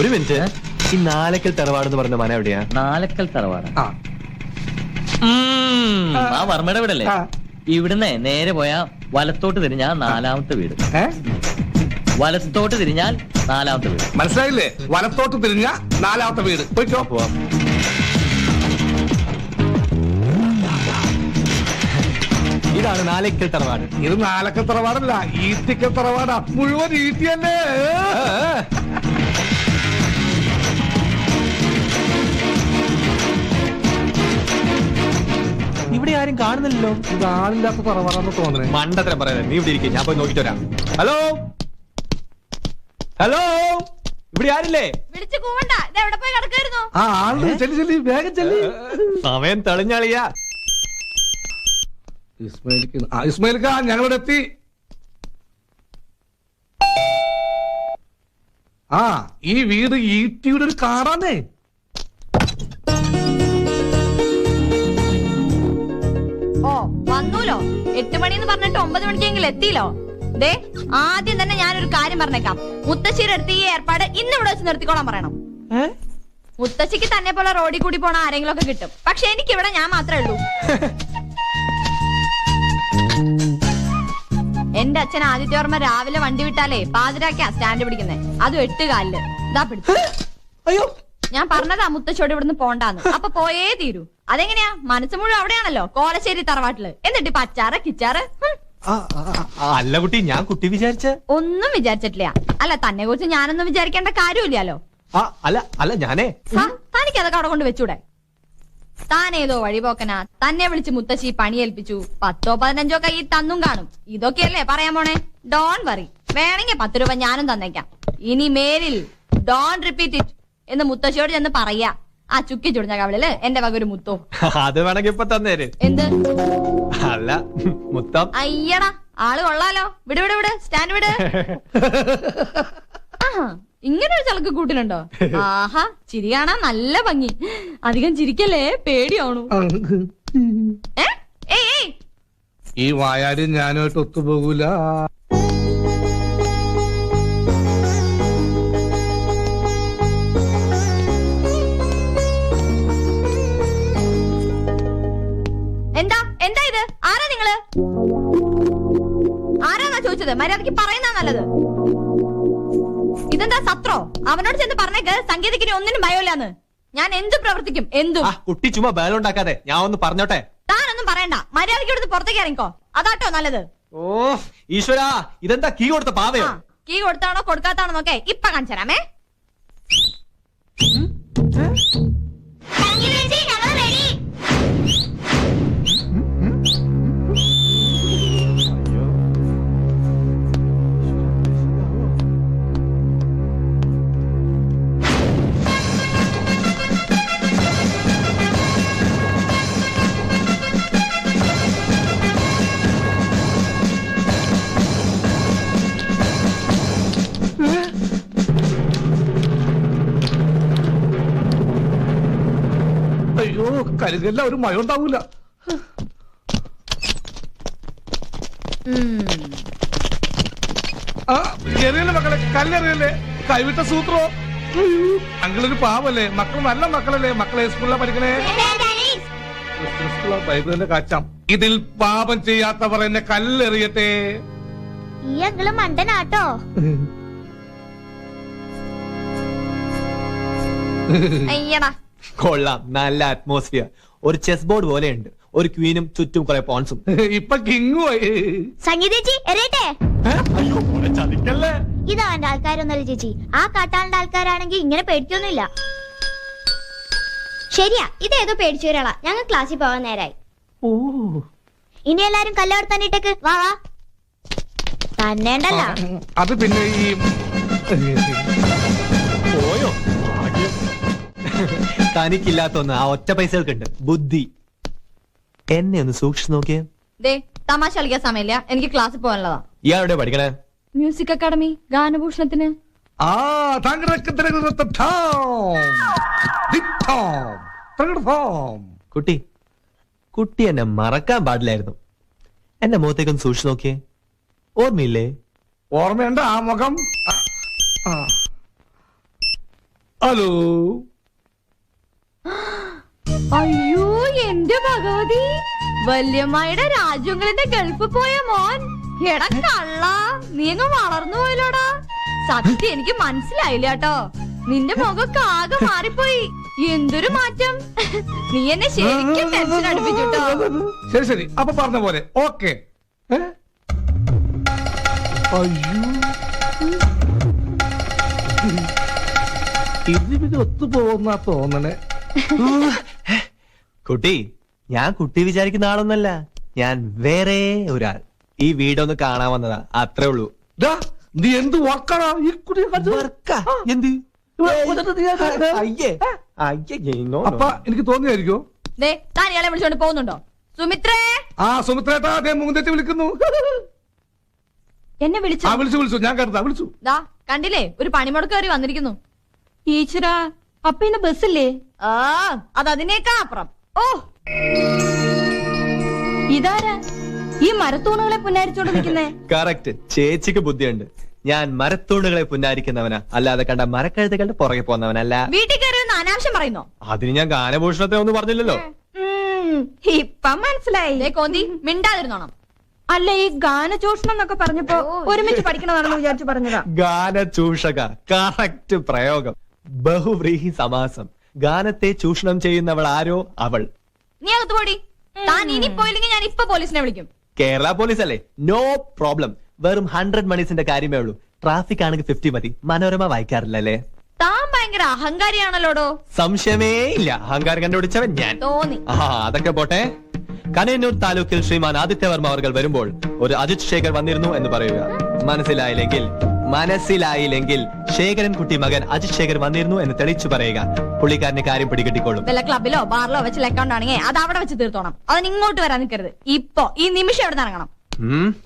ഒരു മിനിറ്റ്. ഈ നാലക്കൽ തറവാട് എന്ന് പറഞ്ഞ മന എവിടെയാ? നാലക്കൽ തറവാട്. ആ. ആ. വർമ്മയുടെ വീടല്ലേ? അല്ലേ ഇവിടുന്ന് നേരെ പോയാ വലത്തോട്ട് തിരിഞ്ഞാ നാലാമത്തെ വീട്. വലത്തോട്ട് തിരിഞ്ഞാൽ നാലാമത്തെ വീട്. മനസ്സിലായില്ലേ? വലത്തോട്ട് തിരിഞ്ഞ നാലാമത്തെ വീട്. പോയിക്കോ. പോവാം. ഇതാണ് നാലക്കൽ തറവാട്. ഇത് നാലക്കൽ തറവാടല്ല ഈറ്റിക്കൽ തറവാടാ. മുഴുവൻ ഈറ്റിയല്ലേ? ഇവിടെ ആരും കാണുന്നില്ലല്ലോ. ഇത് ആളില്ലാത്ത തറവാടാന്ന് തോന്നുന്നത് മണ്ടത്തരം പറയാതെ. നീ ഇവിടെ ഇരിക്കും. ഞാൻ പോയി നോക്കിട്ട് വരാം. ഹലോ? ഹലോ? ഇവിടെ ആരില്ലേ? വിളിച്ചു കൂവണ്ട. എവിടെ പോയി കിടക്കായിരുന്നു ആ ആളുടെ ചെല്ലി ചെല്ലി വേഗം ചെല്ലി. സമയം തെളിഞ്ഞളിയാ. ഇസ്മയിൽക്ക് ആ ഇസ്മയിൽക്ക ഞങ്ങളിവിടെ എത്തി. ആ ഈ വീട് ഈട്ടിയുടെ ഒരു കാറാന്നേ എട്ട് മണിന്ന് പറഞ്ഞിട്ട് ഒമ്പത് മണിക്കെങ്കിലും എത്തിയില്ലോ? ദേ ആദ്യം തന്നെ ഞാനൊരു കാര്യം പറഞ്ഞേക്കാം. മുത്തശ്ശിയുടെ അടുത്ത് ഈ ഏർപ്പാട് ഇന്ന് ഇവിടെ വെച്ച് നിർത്തിക്കോളാൻ പറയണം. മുത്തശ്ശിക്ക് തന്നെ പോലെ റോഡിൽ കൂടി പോണ ആരെങ്കിലും ഒക്കെ കിട്ടും. പക്ഷെ എനിക്ക് ഇവിടെ ഞാൻ മാത്രമേ ഉള്ളൂ. എന്റെ അച്ഛൻ ആദിത്യവർമ്മ രാവിലെ വണ്ടി വിട്ടാലേ പാതിരാക്കാ സ്റ്റാൻഡ് പിടിക്കുന്നേ. അതും എട്ട് കാലിൽ. ഇതാ പിടിച്ചു. ഞാൻ പറഞ്ഞതാ മുത്തശ്ശോട് ഇവിടുന്ന് പോണ്ടാന്ന്. അപ്പൊ പോയേ തീരൂ. അതെങ്ങനെയാ? മനസ്സ് മുഴുവൻ അവിടെയാണല്ലോ. കോലശ്ശേരി തറവാട്ടിൽ. എന്നിട്ട് ഇപ്പൊ അച്ചാറ് കിച്ചാറ്? അല്ല കുട്ടി ഞാൻ കുട്ടി വിചാരിച്ച. ഒന്നും വിചാരിച്ചിട്ടില്ല. അല്ല തന്നെ കുറിച്ച് ഞാനൊന്നും വിചാരിക്കേണ്ട കാര്യമില്ലല്ലോ. അല്ല അല്ല ഞാനേ. തനിക്ക് അതൊക്കെ അവിടെ കൊണ്ട് വെച്ചൂടെ? താൻ ഏതോ വഴിപോക്കനാ. തന്നെ വിളിച്ച് മുത്തശ്ശി പണിയേൽപ്പിച്ചു. പത്തോ പതിനഞ്ചോ കൈ തന്നും കാണും. ഇതൊക്കെയല്ലേ പറയാൻ പോണേ? Don't worry. വേണമെങ്കിൽ പത്ത് രൂപ ഞാനും തന്നേക്കാം. ഇനി മേലിൽ ഡോൺ റിപ്പീറ്റ് ഇറ്റ് എന്ന് മുത്തശ്ശിയോട് ചെന്ന് പറയാ. ആ ചുക്കി ചുടിഞ്ഞ കവളിൽ എന്റെ വക ഒരു മുത്തോ. അത് വേണമെങ്കിൽ ഇപ്പൊ തന്നേര്. എന്ത്? അല്ല മുത്തം. അയ്യടാ ആൾ കൊള്ളാലോ. വിട് വിട് വിട്. സ്റ്റാൻഡ് വിട്. ഇങ്ങനെ ഒരു ചളക്ക് കൂട്ടിനുണ്ടോ ആഹാ ചിരി കാണാൻ നല്ല ഭംഗി. അധികം ചിരിക്കല്ലേ? പേടിയാണു ഏ? ഏയ് ഏയ്. ഈ വായാലും ഞാനുമായിട്ട് ഒത്തുപോകൂല. എന്താ? എന്താ ഇത്? ആരാ നിങ്ങൾ? ആരാന്നാ ചോദിച്ചത്? മര്യാദയ്ക്ക് പറയുന്ന നല്ലത്. ഇതെന്താ സത്രോ? അവനോട് ചെന്ന് പറഞ്ഞേക്ക് സംഗീതത്തിന് ഒന്നിനും ഭയമില്ലാന്ന്. ഞാൻ എന്ത് പ്രവർത്തിക്കും എന്തും. കുട്ടി ചുമ്മാ ബേലുണ്ടാക്കാതെ ഞാൻ ഒന്ന് പറഞ്ഞോട്ടെ? താനൊന്നും പറയണ്ട. മര്യാദയ്ക്ക് ഇവിടുന്ന് പുറത്തേക്ക് ഇറങ്ങിക്കോ. അതാട്ടോ നല്ലത്. ഓ ഈശ്വരാ ഇതെന്താ കീ കൊടുത്ത പാവയോ? കീ കൊടുത്താണോ കൊടുക്കാത്താണോ നോക്കേ ഇപ്പൊ കാണിച്ചു തരാമേ. അയ്യോ കരുതല്ല ഒരു മയം ഉണ്ടാവൂല. ആ എറിയല്ലേ മക്കളെ? കല്ലെറിയല്ലേ? കൈവിട്ട സൂത്രോ? അങ്കിളൊരു പാവല്ലേ? മക്കൾ നല്ല മക്കളല്ലേ? മക്കളെ സ്കൂളിലെ പഠിക്കണേ? ക്രിസ്ത്യൻ ബൈബിളിന്റെ കാച്ചാം ഇതിൽ പാപം ചെയ്യാത്തവർ എന്നെ കല്ലെറിയട്ടെ. ഈ അങ്കിൾ മണ്ടനാട്ടോ. അയ്യടാ. കൊള്ളാം. നല്ല അറ്റ്മോസ്ഫിയർ ഒരു ചെസ് ബോർഡ് പോലെയുണ്ട്. ഒരു ക്വീനും ചുറ്റും കുറെ പോൺസും ഇപ്പൊ കിങ്ങുമായി സംഗീതേച്ചി എറിയട്ടെ? ചതിക്കല്ലേ? ഇതാ എന്റെ ആൾക്കാരൊന്നല്ല ചേച്ചി. ആ കാട്ടാളിന്റെ ആൾക്കാരാണെങ്കിൽ ഇങ്ങനെ പേടിക്കൊന്നുമില്ല. ശരിയാ ഇതേതോ പേടിച്ചു ഒരാളാ. ഞങ്ങൾ ക്ലാസ്സിൽ പോകാൻ നേരായി. ഓ. ഇനി എല്ലാരും കല്ലവിടെ തന്നെ ഇട്ടേക്ക്. വാ വാ. തന്നെ ഉണ്ടല്ല അത് പിന്നെ ഈ. തനിക്കില്ലാത്തൊന്ന് ആ ഒറ്റ പൈസകൾക്കുണ്ട്. ബുദ്ധി. എന്നെ ഒന്ന് സൂക്ഷിച്ചു നോക്കിയേ. ദേ തമാശ കളിക്കാൻ സമയമില്ല. എനിക്ക് ക്ലാസ്സിൽ പോകാനുള്ളതാ. ഇയാളുടെ പഠിക്കണേ? മ്യൂസിക് അക്കാദമി ഗാനഭൂഷണത്തിന്. ആ. കുട്ടി കുട്ടി എന്നെ മറക്കാൻ പാടില്ലായിരുന്നു. എന്റെ മുഖത്തേക്കൊന്ന് സൂക്ഷിച്ചു നോക്കിയേ. ഓർമ്മയില്ലേ? ഓർമ്മയുണ്ട് ആ മുഖം. ഹലോ. അയ്യോ എന്റെ ഭഗവതി വല്യമ്മയുടെ രാജ്യങ്ങളുടെ ഗൾഫ് പോയ മോൻ. എടാ കള്ള നീ അങ്ങ് വളർന്നു പോയല്ലോടാ. സത്യം എനിക്ക് മനസ്സിലായില്ല കേട്ടോ. നിന്റെ മുഖമൊക്കെ ആകെ മാറിപ്പോയി. എന്തൊരു മാറ്റം. നീ എന്നെ ശരിക്കും ടെൻഷൻ അടുപ്പിച്ചുട്ടോ ശരി ശരി. അപ്പൊ പറഞ്ഞ പോലെ. ഓക്കെ. അയ്യോ. ഇതിന് ഒത്തുപോകുന്ന തോന്നണേ. കുട്ടി ഞാൻ കുട്ടി വിചാരിക്കുന്ന ആളൊന്നല്ല. ഞാൻ വേറെ ഒരാൾ. ഈ വീടൊന്ന് കാണാൻ വന്നതാ. അത്രേ ഉള്ളൂ. ദാ, നീ എന്ത് വർക്കാണോ ഈ കുട്ടി? എന്ത്? അയ്യേ അയ്യേ. അപ്പ എനിക്ക് തോന്നിയായിരിക്കും? ദേ താൻ ഇയാളെ വിളിച്ചോണ്ട് പോകുന്നുണ്ടോ? സുമിത്രേ? ആ സുമിത്രേട്ടാ അതേ മുഖത്തെത്തി വിളിക്കുന്നു. എന്നെ വിളിച്ചു? ആ വിളിച്ചു വിളിച്ചു. ഞാൻ കരുതാ വിളിച്ചു. ദാ കണ്ടില്ലേ? ഒരു പണിമുടക്ക് കയറി വന്നിരിക്കുന്നു. ഈശ്വരാ അപ്പൊ ഇന്ന് ബസ്സില്ലേ? ആ അത് അതിനേക്കാ അപ്പുറം ഓ. ഇതാരാ? ഈ മരത്തൂണുകളെ പുന്നാരിച്ചോണ്ട് നിൽക്കുന്നേ കറക്റ്റ് ചേച്ചിക്ക് ബുദ്ധിയുണ്ട്. ഞാൻ മരത്തൂണുകളെ പുന്നാരിക്കുന്നവനാ. അല്ലാതെ കണ്ട മരക്കഴുതുകളുടെ പുറകെ പോകുന്നവനല്ല. വീട്ടിൽ കയറി ഒന്ന് അനാവശ്യം പറയുന്നോ? അതിന് ഞാൻ ഗാനഭൂഷണത്തെ ഒന്നും പറഞ്ഞില്ലല്ലോ. ഇപ്പൊ മനസ്സിലായി. ദേ കോന്തി മിണ്ടാതിരുന്നോണം. അല്ല ഈ ഗാനചൂഷണം എന്നൊക്കെ പറഞ്ഞപ്പോ ഒരുമിച്ച് പഠിക്കണമാണെന്ന് വിചാരിച്ചു പറഞ്ഞതാ. ഗാനചൂഷക. കറക്റ്റ് പ്രയോഗം. ബഹുവ്രീഹി സമാസം. ഗാനത്തെ ചൂഷണം ചെയ്യുന്നവൾ ആരോ? അവൾ. നീ അകത്ത് പോടി. താൻ ഇനി പോയില്ലെങ്കിൽ ഞാൻ ഇപ്പൊ പോലീസിനെ വിളിക്കും. കേരള പോലീസ് അല്ലേ നോ പ്രോബ്ലം. വെറും ഹൺഡ്രഡ് മണീസിന്റെ കാര്യമേ ഉള്ളൂ. ട്രാഫിക് ആണെങ്കിൽ ഫിഫ്റ്റി മതി. മനോരമ വായിക്കാറില്ലല്ലേ താൻ ഭയങ്കര അഹങ്കാരിയാണല്ലോടോ? സംശയമേ ഇല്ല. അഹങ്കാരം കണ്ടുപിടിച്ചവൻ ഞാൻ. തോന്നി. ആ അതൊക്കെ പോട്ടെ. കനയന്നൂർ താലൂക്കിൽ ശ്രീമാൻ ആദിത്യവർമ്മ അവർ വരുമ്പോൾ ഒരു അജിത് ശേഖർ വന്നിരുന്നു എന്ന് പറയുക. മനസ്സിലായില്ലെങ്കിൽ മനസ്സിലായില്ലെങ്കിൽ ശേഖരൻ കുട്ടി മകൻ അജിത് ശേഖർ വന്നിരുന്നു എന്ന് തെളിച്ചു പറയുക. പുള്ളിക്കാരന്റെ കാര്യം പിടികിട്ടിക്കോളും. വല്ല ക്ലബിലോ ബാറിലോ വെച്ച് അക്കൗണ്ട് ആണെങ്കിൽ അത് അവിടെ വെച്ച് തീർത്തോണം. അത് ഇങ്ങോട്ട് വരാൻ നിൽക്കരുത്. ഇപ്പോ ഈ നിമിഷം എവിടെ ഇറങ്ങണം? ഉം.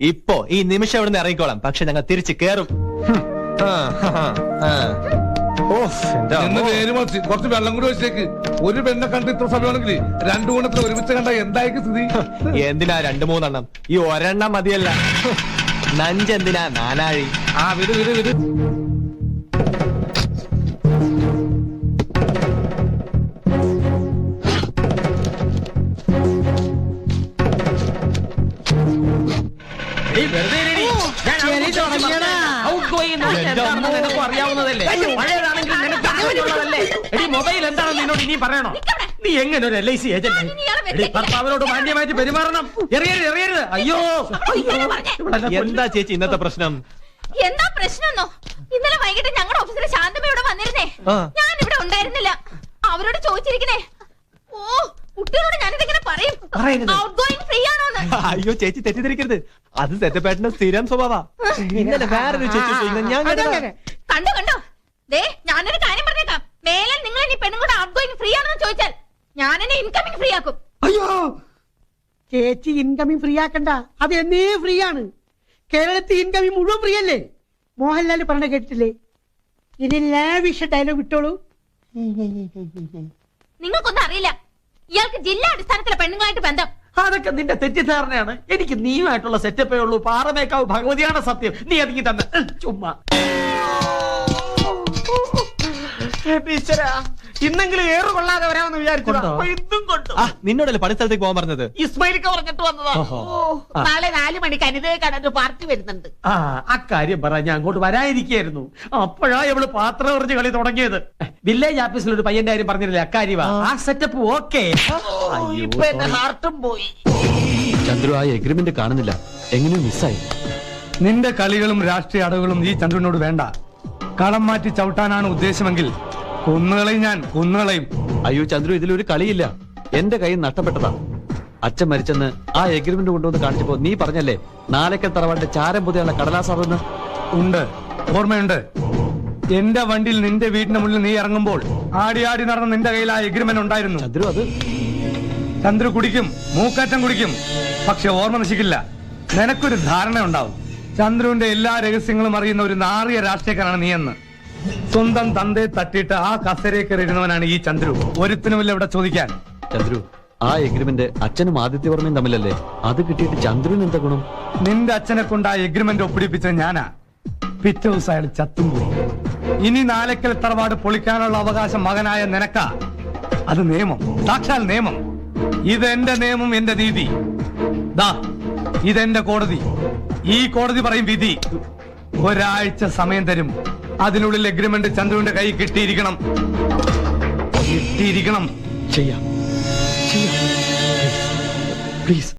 ഇപ്പോ ഈ നിമിഷം എവിടെ നിന്ന് ഇറങ്ങിക്കോളാം. പക്ഷെ ഞങ്ങൾ തിരിച്ചു കേറും. ഹും. ആ, ആ, ആ. ഓഫ്, എന്റെ എന്ന് അമ്മോ. പേര് മറിച്ച്. കുറച്ച് വെള്ളം കൂടി വെച്ചേക്ക് ഒരു പെണ്ണെ കണ്ട് ഇത്ര സമയമാണെങ്കിൽ രണ്ടു ഗുണത്തിന് ഒരുമിച്ച് കണ്ട എന്തായിരിക്കും സ്ഥിതി? എന്തിനാ രണ്ടു മൂന്നെണ്ണം? ഈ ഒരെണ്ണം മതിയല്ല. നഞ്ചെന്തിനാ നാനാഴി ആ വിട് വിട് വിട്. അറിയാവുന്നതല്ലേ? നിനക്ക് എടി മൊബൈൽ എന്താണെന്ന് നിന്നോട് ഇനി പറയണോ? നീ എങ്ങനെ ഒരു എൽ ഐ സി ഏജന്റ് ഭർത്താവിനോട് മാന്യമായിട്ട് പെരുമാറണം. എറിയരുത് എറിയരുത്. അയ്യോ. എന്താ ചേച്ചി ഇന്നത്തെ പ്രശ്നം? എന്താ പ്രശ്നമെന്നോ ഇന്നലെ വൈകിട്ട് ഞങ്ങളുടെ ഓഫീസിലെ ശാന്തമ്മ ഇവിടെ വന്നിരുന്നേ. ഞാൻ ഇവിടെ ഉണ്ടായിരുന്നില്ല. അവരോട് ചോദിച്ചിരിക്കണേ. ഓ കുട്ടികളോട് ഞാനിതെങ്ങനെ പറയും. ഔട്ട് ഗോയിങ് ഫ്രീ ആണോന്ന്. അയ്യോ ചേച്ചി തെറ്റിദ്ധരിക്കരുത്. അത് സെറ്റപ്പേട്ടന്റെ സ്ഥിരം സ്വഭാവ. ഇന്നലെ വേറൊരു ചേച്ചി ഞാൻ കണ്ടു കണ്ടോ കണ്ടോ. ദേ ഞാനൊരു കാര്യം പറഞ്ഞേക്കാം. മേലെ നിങ്ങൾ ഇനി പെണ്ണുങ്ങളുടെ ഔട്ട് ഗോയിങ് ഫ്രീ ആണെന്ന് ചോദിച്ചാൽ ഞാൻ എന്നെ ഇൻകമിങ് ഫ്രീ ആക്കും. അയ്യോ! ചേച്ചി ഇൻകമിങ് ഫ്രീ ആക്കണ്ട. അത് എന്നേ ഫ്രീ ആണ്. കേരളത്തിൽ ഇൻകമിങ് മുഴുവൻ ഫ്രീ അല്ലേ? മോഹൻലാൽ പറഞ്ഞ കേട്ടിട്ടില്ലേ? ഇനി ലാവിഷ ഡയലോഗ് വിട്ടോളൂ നിങ്ങൾക്കൊന്നും അറിയില്ല. ഇയാൾക്ക് ജില്ലാ അടിസ്ഥാനത്തിലെ പെണ്ണുങ്ങളായിട്ട് ബന്ധം. അതൊക്കെ നിന്റെ തെറ്റിദ്ധാരണയാണ്. എനിക്ക് നീയുമായിട്ടുള്ള സെറ്റപ്പേ ഉള്ളൂ. പാറമേക്കാവ് ഭഗവതിയാണ് സത്യം. നീ അതിങ്ങി തന്നെ. ചുമ്മാ. ഇന്നെങ്കിലും ഏറ് കൊള്ളാതെ വരാമെന്ന് വിചാരിച്ചോ ഇതും കൊണ്ടു? നിന്നോടല്ലേ പണി സ്ഥലത്തേക്ക് പോകാൻ പറഞ്ഞത്? ഇസ്മയിലൊക്കെ പറഞ്ഞിട്ട് വന്നതാ. നാളെ നാല് മണിക്ക് അനിതയെ കാണാൻ പാർട്ടി വരുന്നുണ്ട്. ആ അക്കാര്യം പറ ഞാൻ അങ്ങോട്ട് വരാതിരിക്കായിരുന്നു അപ്പോഴാ ഇവൾ പാത്രം എറിഞ്ഞ് കളി തുടങ്ങിയത്. വില്ലേജ് ഓഫീസിൽ ഒരു പയ്യന്റെ കാര്യം പറഞ്ഞില്ലേ അക്കാര്യമാ ആ. സെറ്റപ്പ് ഓക്കെ ഇപ്പൊ എന്റെ ഹാർട്ടും പോയി. ചന്ദ്രു ആ എഗ്രിമെന്റ് കാണുന്നില്ല. എങ്ങനെയും മിസ്സായി നിന്റെ കളികളും രാഷ്ട്രീയ അടവുകളും ഈ ചന്ദ്രനോട് വേണ്ട. കളം മാറ്റി ചവിട്ടാനാണ് ഉദ്ദേശമെങ്കിൽ കുന്നുകളെയും ഞാൻ കുന്നുകളെയും. അയ്യോ ചന്ദ്രു ഇതിലൊരു കളിയില്ല. എന്റെ കൈ നഷ്ടപ്പെട്ടതാ. അച്ഛൻ മരിച്ചെന്ന് ആ എഗ്രിമെന്റ് കൊണ്ടുവന്ന് കാണിച്ചപ്പോ നീ പറഞ്ഞല്ലേ നാലക്കൽ തറവാന്റെ ചാരം പുതിയുള്ള കടലാസാറെന്ന് ഉണ്ട്. ഓർമ്മയുണ്ട്. എന്റെ വണ്ടിയിൽ നിന്റെ വീടിന്റെ മുന്നിൽ നീ ഇറങ്ങുമ്പോൾ ആടി ആടി നടന്ന നിന്റെ കയ്യിൽ ആ എഗ്രിമെന്റ് ഉണ്ടായിരുന്നു. ചന്ദ്രു അത് ചന്ദ്രു കുടിക്കും മൂക്കാറ്റം കുടിക്കും. പക്ഷെ ഓർമ്മ നശിക്കില്ല. നിനക്കൊരു ധാരണ ഉണ്ടാവും ചന്ദ്രുവിന്റെ എല്ലാ രഹസ്യങ്ങളും അറിയുന്ന ഒരു നാറിയ രാഷ്ട്രീയക്കാരാണ് നീയെന്ന്. സ്വന്തം തന്തയെ തട്ടിയിട്ട് ആ കസരയെ കയറിയിരുന്നവനാണ് ഈ ചന്ദ്രു. ഒരുത്തിനുമില്ല ഇവിടെ ചോദിക്കാൻ. ചന്ദ്രു ആ എഗ്രിമെന്റ് അച്ഛനും ആദിത്യവർമ്മയും തമ്മിലല്ലേ? അത് കിട്ടിയിട്ട് ചന്ദ്രുവിന് എന്താ ഗുണം? നിന്റെ അച്ഛനെ കൊണ്ട് ആ എഗ്രിമെന്റ് ഒപ്പിടിപ്പിച്ചത് ഞാനാ. പിറ്റേ ദിവസം അയാൾ ചത്തും പോയി. ഇനി നാലക്കൽ തറവാട് പൊളിക്കാനുള്ള അവകാശം മകനായ നിനക്ക. അത് നിയമം. സാക്ഷാൽ നിയമം. ഇതെന്റെ നിയമം എന്റെ നീതി. ദാ ഇതെന്റെ കോടതി. ഈ കോടതി പറയും വിധി. ഒരാഴ്ച സമയം തരും. അതിനുള്ളിൽ എഗ്രിമെന്റ് ചന്ദ്രുവിന്റെ കൈ കിട്ടിയിരിക്കണം. കിട്ടിയിരിക്കണം. ചെയ്യാം. ചെയ്യാം. പ്ലീസ്